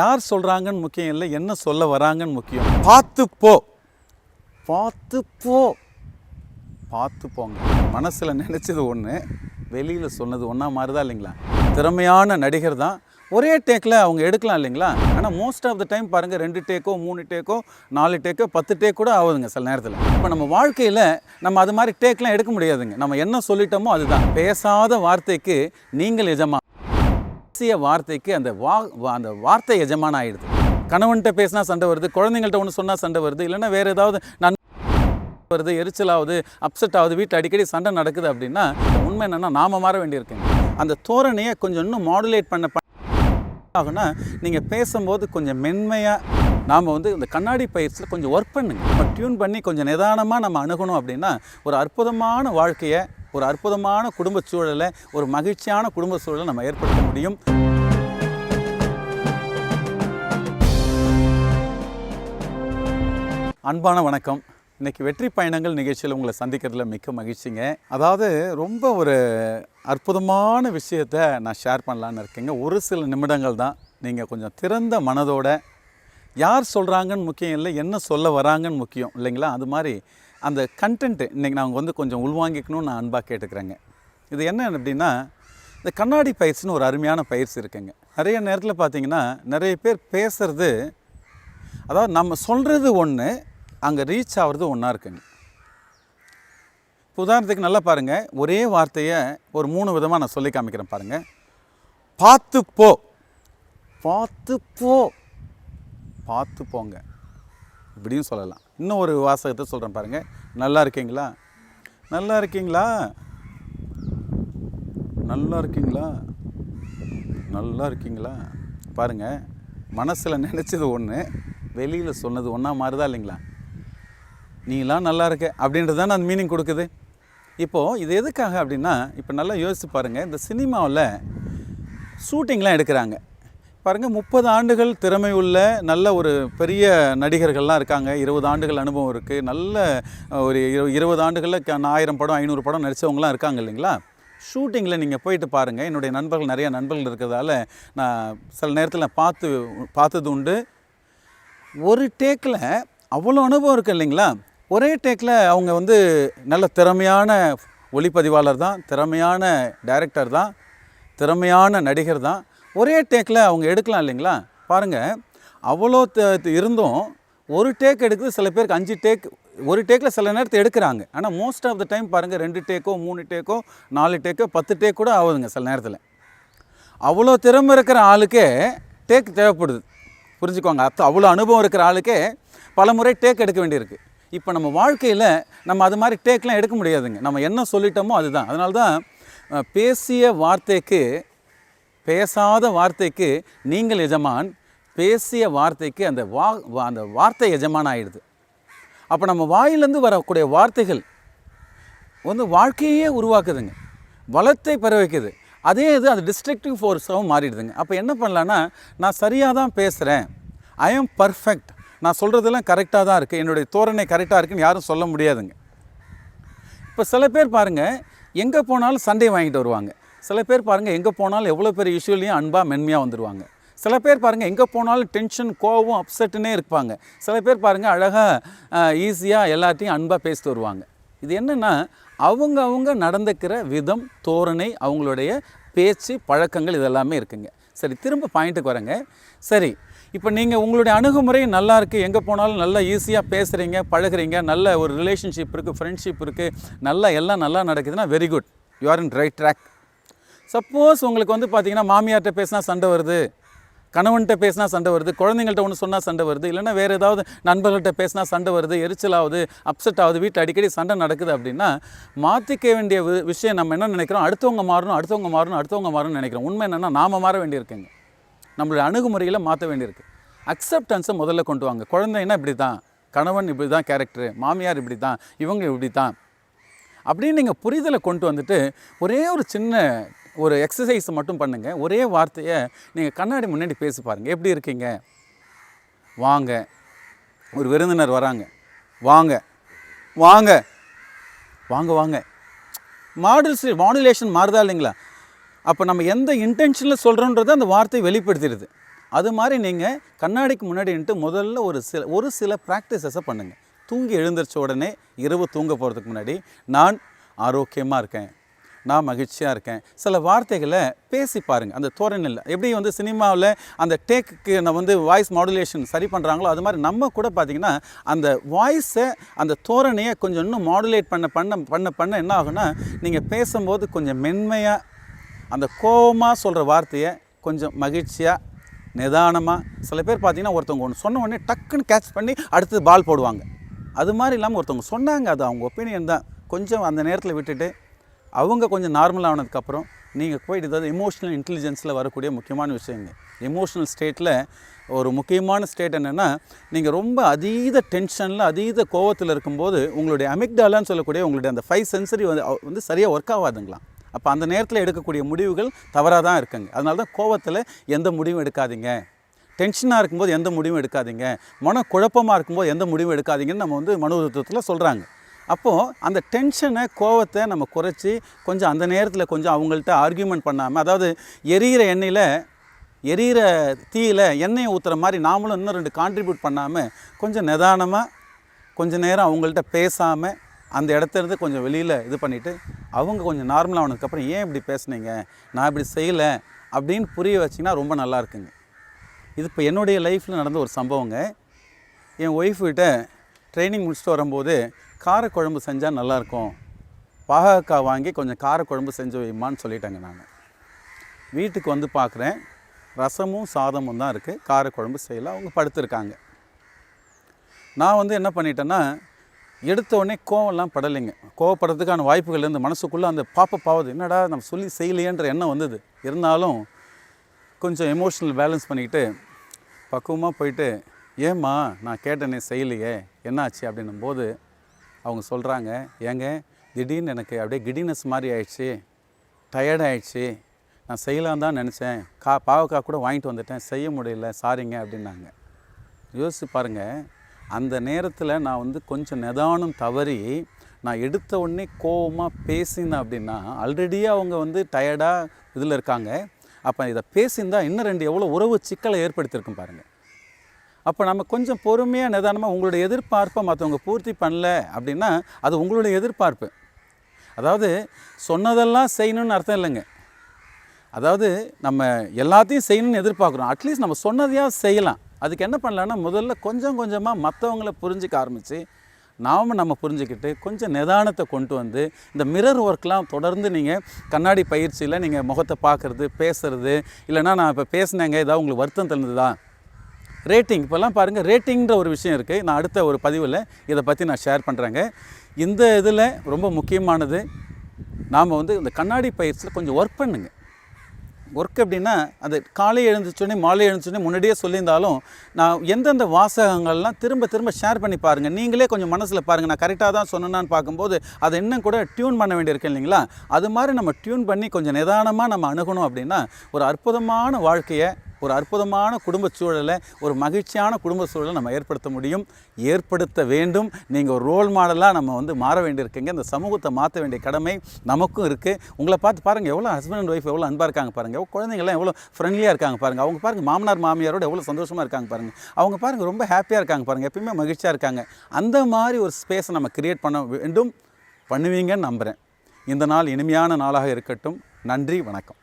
யார் சொல்கிறாங்கன்னு முக்கியம் இல்லை என்ன சொல்ல வராங்கன்னு முக்கியம். பார்த்து போ. பார்த்து போ. பார்த்து போங்க. மனசில் நினச்சது ஒன்று வெளியில் சொன்னது ஒன்றா மாறுதா இல்லைங்களா? திறமையான நடிகர் தான். ஒரே டேக்கில் அவங்க எடுக்கலாம் இல்லைங்களா? ஆனால் மோஸ்ட் ஆஃப் த டைம் பாருங்கள் ரெண்டு டேக்கோ மூணு டேக்கோ நாலு டேக்கோ பத்து டேக் கூட ஆகுதுங்க சில நேரத்தில். இப்போ நம்ம வாழ்க்கையில் நம்ம அது மாதிரி டேக்லாம் எடுக்க முடியாதுங்க. நம்ம என்ன சொல்லிட்டோமோ அதுதான். பேசாத வார்த்தைக்கு நீங்கள் எஜமா பேசிய வார்த்தைக்கு அந்த வா வா- அந்த வார்த்தை எஜமான ஆயிடுது. கணவன்கிட்ட பேசினா சண்டை வருது குழந்தைங்கள்ட்ட ஒன்று சொன்னால் சண்டை வருது இல்லைன்னா வேறு ஏதாவது நன் வருது எரிச்சல் ஆகுது அப்செட் ஆகுது வீட்டில் அடிக்கடி சண்டை நடக்குது அப்படின்னா உண்மை என்னென்னா நாம மாற வேண்டியிருக்குங்க அந்த தோரணையை கொஞ்சம் இன்னும் மாடுலேட் பண்ண ஆகுனா நீங்கள் பேசும்போது கொஞ்சம் மென்மையாக நாம் வந்து இந்த கண்ணாடி பயிற்சியில் கொஞ்சம் ஒர்க் பண்ணுங்க. டியூன் பண்ணி கொஞ்சம் நிதானமாக நம்ம அணுகணும் அப்படின்னா ஒரு அற்புதமான வாழ்க்கையை ஒரு அற்புதமான குடும்ப சூழலை ஒரு மகிழ்ச்சியான குடும்ப சூழலை நம்ம ஏற்படுத்த முடியும். அன்பான வணக்கம். இன்றைக்கி வெற்றி பயணங்கள் நிகழ்ச்சியில் உங்களை சந்திக்கிறதுல மிக்க மகிழ்ச்சிங்க. அதாவது ரொம்ப ஒரு அற்புதமான விஷயத்த நான் ஷேர் பண்ணலான்னு இருக்கேங்க. ஒரு சில நிமிடங்கள் தான் நீங்கள் கொஞ்சம் திறந்த மனதோட யார் சொல்கிறாங்கன்னு முக்கியம் இல்லை என்ன சொல்ல வராங்கன்னு முக்கியம் இல்லைங்களா? அது மாதிரி அந்த கண்டென்ட்டு இன்றைக்கி நான் வந்து கொஞ்சம் உள்வாங்கிக்கணும்னு நான் அன்பாக கேட்டுக்கிறேங்க. இது என்ன அப்படின்னா இந்த கண்ணாடி பயிற்சின்னு ஒரு அருமையான பயிற்சி இருக்குங்க. நிறைய நேரத்தில் பார்த்தீங்கன்னா நிறைய பேர் பேசுகிறது அதாவது நம்ம சொல்கிறது ஒன்று அங்கே ரீச் ஆகிறது ஒன்றா இருக்குங்க. இப்போ உதாரணத்துக்கு நல்லா பாருங்கள் ஒரே வார்த்தையை ஒரு மூணு விதமாக நான் சொல்லி காமிக்கிறேன் பாருங்கள் பார்த்து போ. பார்த்து போ. பார்த்து போங்க. இப்படியும் சொல்லலாம். இன்னும் ஒரு வாசகத்தை சொல்கிறேன் பாருங்கள் நல்லா இருக்கீங்களா? நல்லா இருக்கீங்களா? நல்லா இருக்கீங்களா? நல்லா இருக்கீங்களா? பாருங்கள் மனசில் நினச்சது ஒன்று வெளியில் சொன்னது ஒன்றா மாறுதா இல்லைங்களா? நீலாம் நல்லா இருக்க அப்படின்றது தான் அந்த மீனிங் கொடுக்குது. இப்போது இது எதுக்காக அப்படின்னா இப்போ நல்லா யோசிச்சு பாருங்கள் இந்த சினிமாவில் ஷூட்டிங்லாம் எடுக்கிறாங்க. பாருங்கள் முப்பது ஆண்டுகள் திறமை உள்ள நல்ல ஒரு பெரிய நடிகர்கள்லாம் இருக்காங்க. இருபது ஆண்டுகள் அனுபவம் இருக்குது நல்ல ஒரு இரு இருபது ஆண்டுகளில் க- ஆயிரம் படம் ஐநூறு படம் நடித்தவங்களாம் இருக்காங்க இல்லைங்களா? ஷூட்டிங்கில் நீங்கள் போயிட்டு பாருங்கள் என்னுடைய நண்பர்கள் நிறைய நண்பர்கள் இருக்கிறதால நான் சில நேரத்தில் பார்த்து பார்த்தது உண்டு. ஒரு டேக்கில் அவ்வளோ அனுபவம் இருக்குது இல்லைங்களா? ஒரே டேக்கில் அவங்க வந்து நல்ல திறமையான ஒளிப்பதிவாளர் தான் திறமையான டைரக்டர் தான் திறமையான நடிகர் தான். ஒரே டேக்கில் அவங்க எடுக்கலாம் இல்லைங்களா? பாருங்கள் அவ்வளோ இருந்தும் ஒரு டேக் எடுக்குது சில பேருக்கு அஞ்சு டேக் ஒரு டேக்கில் சில நேரத்தை எடுக்கிறாங்க. ஆனால் மோஸ்ட் ஆஃப் த டைம் பாருங்கள் ரெண்டு டேக்கோ மூணு டேக்கோ நாலு டேக்கோ பத்து டேக் கூட ஆகுதுங்க சில நேரத்தில். அவ்வளோ திறமை இருக்கிற ஆளுக்கே டேக் தேவைப்படுது. புரிஞ்சுக்கோங்க. அத்த அவ்வளோ அனுபவம் இருக்கிற ஆளுக்கே பல முறை டேக் எடுக்க வேண்டியிருக்கு. இப்போ நம்ம வாழ்க்கையில் நம்ம அது மாதிரி டேக்லாம் எடுக்க முடியாதுங்க. நம்ம என்ன சொல்லிட்டோமோ அதுதான். அதனால தான் பேசிய வார்த்தைக்கு பேசாத வார்த்தைக்கு நீங்கள் எஜமான் பேசிய வார்த்தைக்கு அந்த வா அந்த வார்த்தை எஜமான் ஆயிடுது அப்போ நம்ம வாயிலேருந்து வரக்கூடிய வார்த்தைகள் வந்து வாழ்க்கையே உருவாக்குதுங்க. வளத்தை பெற வைக்குது. அதே இது அது டிஸ்ட்ரக்டிவ் ஃபோர்ஸாகவும் மாறிடுதுங்க. அப்போ என்ன பண்ணலான்னா நான் சரியாக தான் பேசுகிறேன் ஐ எம் பர்ஃபெக்ட் நான் சொல்கிறதெல்லாம் கரெக்டாக தான் இருக்குது என்னுடைய தோரணை கரெக்டாக இருக்குன்னு யாரும் சொல்ல முடியாதுங்க. இப்போ சில பேர் பாருங்கள் எங்கே போனாலும் சண்டை வாங்கிட்டு வருவாங்க. சில பேர் பாருங்கள் எங்கே போனாலும் எவ்வளோ பெரிய இஷ்யூலையும் அன்பாக மென்மையாக வந்துடுவாங்க சில பேர் பாருங்கள் எங்கே போனாலும் டென்ஷன் கோவம் அப்செட்டுன்னே இருப்பாங்க. சில பேர் பாருங்கள் அழகாக ஈஸியாக எல்லாத்தையும் அன்பாக பேசிட்டு வருவாங்க. இது என்னென்னா அவங்க அவங்க நடந்துக்கிற விதம் தோரணை அவங்களுடைய பேச்சு பழக்கங்கள் இதெல்லாமே இருக்குங்க. சரி திரும்ப பாயிண்ட்டுக்கு வரேங்க. சரி இப்போ நீங்கள் உங்களுடைய அணுகுமுறை நல்லா இருக்குது எங்கே போனாலும் நல்லா ஈஸியாக பேசுகிறீங்க பழகுறீங்க நல்ல ஒரு ரிலேஷன்ஷிப் இருக்குது ஃப்ரெண்ட்ஷிப் இருக்குது நல்லா எல்லாம் நல்லா நடக்குதுன்னா very good you are in right track suppose உங்களுக்கு வந்து பார்த்தீங்கன்னா மாமியார்கிட்ட பேசினா சண்டை வருது கணவன்கிட்ட பேசினா சண்டை வருது குழந்தைங்கள்ட்ட ஒன்று சொன்னால் சண்டை வருது இல்லைன்னா வேறு ஏதாவது நண்பர்கள்ட்ட பேசினா சண்டை வருது எரிச்சல் ஆகுது அப்செட் ஆகுது வீட்டில் அடிக்கடி சண்டை நடக்குது அப்படின்னா மாற்றிக்க வேண்டிய விஷயம் நம்ம என்ன நினைக்கிறோம்? அடுத்தவங்க மாறணும் அடுத்தவங்க மாறணும் அடுத்தவங்க மாறணும்னு நினைக்கிறோம். உண்மை என்னென்னா நாம மாற வேண்டியிருக்குங்க. நம்மளுடைய அணுகுமுறையில் மாற்ற வேண்டியிருக்கு. அக்செப்டன்ஸை முதல்ல கொண்டு வாங்க. குழந்தைன்னா இப்படி தான் கணவன் இப்படி தான் கேரக்டரு மாமியார் இப்படி தான் இவங்க இப்படி தான் அப்படின்னு நீங்கள் புரிதலை கொண்டு வந்துட்டு ஒரே ஒரு சின்ன ஒரு எக்ஸசைஸ் மட்டும் பண்ணுங்கள் ஒரே வார்த்தையை நீங்கள் கண்ணாடி முன்னாடி பேசி பாருங்கள் எப்படி இருக்கீங்க? வாங்க. ஒரு விருந்தினர் வராங்க. வாங்க. வாங்க. வாங்க வாங்க. மாடுல்ஸ் மாடுலேஷன் மாறுதா இல்லைங்களா? அப்போ நம்ம எந்த இன்டென்ஷனில் சொல்கிறோன்றது அந்த வார்த்தை வெளிப்படுத்திடுது. அது மாதிரி நீங்கள் கண்ணாடிக்கு முன்னாடின்ட்டு முதல்ல ஒரு சில ஒரு சில ப்ராக்டிசஸை பண்ணுங்கள் தூங்கி எழுந்திரிச்ச உடனே இரவு தூங்க போகிறதுக்கு முன்னாடி நான் ஆரோக்கியமாக இருக்கேன். நான் மகிழ்ச்சியாக இருக்கேன். சில வார்த்தைகளை பேசி பாருங்கள் அந்த தோரணையில். எப்படி வந்து சினிமாவில் அந்த டேக்குக்கு நான் வந்து வாய்ஸ் மாடுலேஷன் சரி பண்ணுறாங்களோ அது மாதிரி நம்ம கூட பார்த்திங்கன்னா அந்த வாய்ஸை அந்த தோரணையை கொஞ்சம் இன்னும் மாடுலேட் பண்ண பண்ண பண்ண பண்ண என்ன ஆகும்னா நீங்கள் பேசும்போது கொஞ்சம் மென்மையாக அந்த கோபமாக சொல்கிற வார்த்தையை கொஞ்சம் மகிழ்ச்சியாக நிதானமாக சில பேர் பார்த்தீங்கன்னா ஒருத்தவங்க ஒன்று சொன்ன உடனே டக்குன்னு கேட்ச் பண்ணி அடுத்தது பால் போடுவாங்க. அது மாதிரி இல்லாமல் ஒருத்தவங்க சொன்னாங்க அது அவங்க ஒப்பீனியன் தான். கொஞ்சம் அந்த நேரத்தில் விட்டுட்டு அவங்க கொஞ்சம் நார்மல் ஆனதுக்கப்புறம் நீங்கள் போயிட்டு ஏதாவது எமோஷனல் இன்டெலிஜென்ஸில் வரக்கூடிய முக்கியமான விஷயங்க. எமோஷனல் ஸ்டேட்டில் ஒரு முக்கியமான ஸ்டேட் என்னென்னா நீங்கள் ரொம்ப அதீத டென்ஷனில் அதீத கோவத்தில் இருக்கும்போது உங்களுடைய அமிக்டாலான்னு சொல்லக்கூடிய உங்களுடைய அந்த ஃபைவ் சென்சரி வந்து வந்து சரியாக ஒர்க் ஆகாதுங்களாம். அப்போ அந்த நேரத்தில் எடுக்கக்கூடிய முடிவுகள் தவறாக தான் இருக்குங்க. அதனால தான் கோவத்தில் எந்த முடிவும் எடுக்காதீங்க. டென்ஷனாக இருக்கும்போது எந்த முடிவும் எடுக்காதீங்க. மன குழப்பமாக இருக்கும்போது எந்த முடிவும் எடுக்காதீங்கன்னு நம்ம வந்து மனோதத்துவத்தில் சொல்கிறாங்க அப்போது அந்த டென்ஷனை கோவத்தை நம்ம குறைச்சி கொஞ்சம் அந்த நேரத்தில் கொஞ்சம் அவங்கள்ட்ட ஆர்கியூமெண்ட் பண்ணாமல் அதாவது எரியிற எண்ணெயில் எரியிற தீயில் எண்ணெயை ஊற்றுற மாதிரி நாமளும் இன்னும் ரெண்டு கான்ட்ரிபியூட் பண்ணாமல் கொஞ்சம் நிதானமாக கொஞ்ச நேரம் அவங்கள்ட்ட பேசாமல் அந்த இடத்துலேருந்து கொஞ்சம் வெளியில் இது பண்ணிவிட்டு அவங்க கொஞ்சம் நார்மலாக ஆனதுக்கப்புறம் ஏன் இப்படி பேசுனீங்க? நான் இப்படி செய்யலை அப்படின்னு புரிய வச்சிங்கன்னா ரொம்ப நல்லா இருக்குங்க. இது இப்போ என்னுடைய லைஃப்பில் நடந்த ஒரு சம்பவங்க. என் ஒய்ஃப்கிட்ட ட்ரைனிங் முடிச்சுட்டு வரும்போது காரக்குழம்பு செஞ்சால் நல்லாயிருக்கும். பாகக்காய் வாங்கி கொஞ்சம் காரக்குழம்பு செஞ்சு வைமான்னு சொல்லிட்டேங்க நான். வீட்டுக்கு வந்து பார்க்குறேன் ரசமும் சாதமும் தான் இருக்குது காரக்குழம்பு செய்யல. அவங்க படுத்துருக்காங்க. நான் வந்து என்ன பண்ணிட்டேன்னா எடுத்த உடனே கோவம்லாம் படலைங்க. கோவப்படுறதுக்கான வாய்ப்புகள் இருந்து மனசுக்குள்ளே அந்த பாப்ப ஆகுது என்னடா நம்ம சொல்லி செய்யலையேன்ற எண்ணம் வந்தது. இருந்தாலும் கொஞ்சம் எமோஷனல் பேலன்ஸ் பண்ணிக்கிட்டு பக்குவமாக போயிட்டு ஏம்மா நான் கேட்டேனே செய்யலையே என்னாச்சு? அப்படின்னும் போது அவங்க சொல்கிறாங்க ஏங்க திடீர்னு எனக்கு அப்படியே கிடினஸ் மாதிரி ஆயிடுச்சு டயர்ட் ஆயிடுச்சு நான் செய்யலாம் தான் நினச்சேன். கா பாவக்காய் கூட வாங்கிட்டு வந்துட்டேன் செய்ய முடியல சாரிங்க அப்படின்னாங்க. யோசிச்சு பாருங்கள் அந்த நேரத்தில் நான் வந்து கொஞ்சம் நிதானம் தவறி நான் எடுத்த உடனே கோவமாக பேசினேன் அப்படின்னா ஆல்ரெடியே அவங்க வந்து டயர்டாக இதில் இருக்காங்க. அப்போ இதை பேசியிருந்தால் இன்னும் ரெண்டு எவ்வளோ உறவு சிக்கலை ஏற்படுத்தியிருக்கும் பாருங்கள் அப்போ நம்ம கொஞ்சம் பொறுமையாக நிதானமாக உங்களுடைய எதிர்பார்ப்பை மற்றவங்க பூர்த்தி பண்ணல அப்படின்னா அது உங்களுடைய எதிர்பார்ப்பு. அதாவது சொன்னதெல்லாம் செய்யணும்னு அர்த்தம் இல்லைங்க. அதாவது நம்ம எல்லாத்தையும் செய்யணும்னு எதிர்பார்க்குறோம். அட்லீஸ்ட் நம்ம சொன்னதையாக செய்யலாம். அதுக்கு என்ன பண்ணலான்னா முதல்ல கொஞ்சம் கொஞ்சமாக மற்றவங்கள புரிஞ்சிக்க ஆரம்பித்து நாம் நம்ம புரிஞ்சுக்கிட்டு கொஞ்சம் நிதானத்தை கொண்டு வந்து இந்த மிரர் ஒர்க்லாம் தொடர்ந்து நீங்கள் கண்ணாடி பயிற்சியில் நீங்கள் முகத்தை பார்க்குறது பேசுறது இல்லைன்னா நான் இப்போ பேசினேங்க ஏதாவது உங்களுக்கு வருத்தம் தந்ததா? ரேட்டிங் இப்போல்லாம் பாருங்கள் ரேட்டிங்கிற ஒரு விஷயம் இருக்குது நான் அடுத்த ஒரு பதிவில் இதை பற்றி நான் ஷேர் பண்ணுறேங்க இந்த இதில் ரொம்ப முக்கியமானது நாம் வந்து இந்த கண்ணாடி பயிற்சியில் கொஞ்சம் ஒர்க் பண்ணுங்க. ஒர்க் எப்படின்னா அந்த காலை எழுந்துச்சோடனே மாலை எழுந்துச்சோடனே முன்னாடியே சொல்லியிருந்தாலும் நான் எந்தெந்த வாசகங்கள்லாம் திரும்ப திரும்ப ஷேர் பண்ணி பாருங்கள் நீங்களே கொஞ்சம் மனசில் பாருங்கள் நான் கரெக்டாக தான் சொன்னேன்னு பார்க்கும்போது அதை இன்னும் கூட டியூன் பண்ண வேண்டியிருக்கேன் இல்லைங்களா? அது மாதிரி நம்ம டியூன் பண்ணி கொஞ்சம் நிதானமாக நம்ம அணுகணும் அப்படின்னா ஒரு அற்புதமான வாழ்க்கையை ஒரு அற்புதமான குடும்ப சூழலை ஒரு மகிழ்ச்சியான குடும்ப சூழலை நம்ம ஏற்படுத்த முடியும். ஏற்படுத்த வேண்டும். நீங்கள் ஒரு ரோல் மாடலாக நம்ம வந்து மாற வேண்டியிருக்கீங்க. இந்த சமூகத்தை மாற்ற வேண்டிய கடமை நமக்கும் இருக்குது உங்களை பார்த்து பாருங்கள் எவ்வளோ ஹஸ்பண்ட் அண்ட் ஒய்ஃப் எவ்வளோ அன்பாக இருக்காங்க பாருங்கள் எவ்வளோ குழந்தைங்களாம் எவ்வளோ ஃப்ரெண்ட்லியாக இருக்காங்க பாருங்கள் அவங்க பாருங்கள் மாமனார் மாமியாரோட எவ்வளோ சந்தோஷமாக இருக்காங்க பாருங்கள் அவங்க பாருங்கள் ரொம்ப ஹாப்பியாக இருக்காங்க பாருங்கள் எப்பயுமே மகிழ்ச்சியாக இருக்காங்க. அந்த மாதிரி ஒரு ஸ்பேஸை நம்ம க்ரியேட் பண்ண வேண்டும். பண்ணுவீங்கன்னு நம்புகிறேன் இந்த நாள் இனிமையான நாளாக இருக்கட்டும். நன்றி வணக்கம்.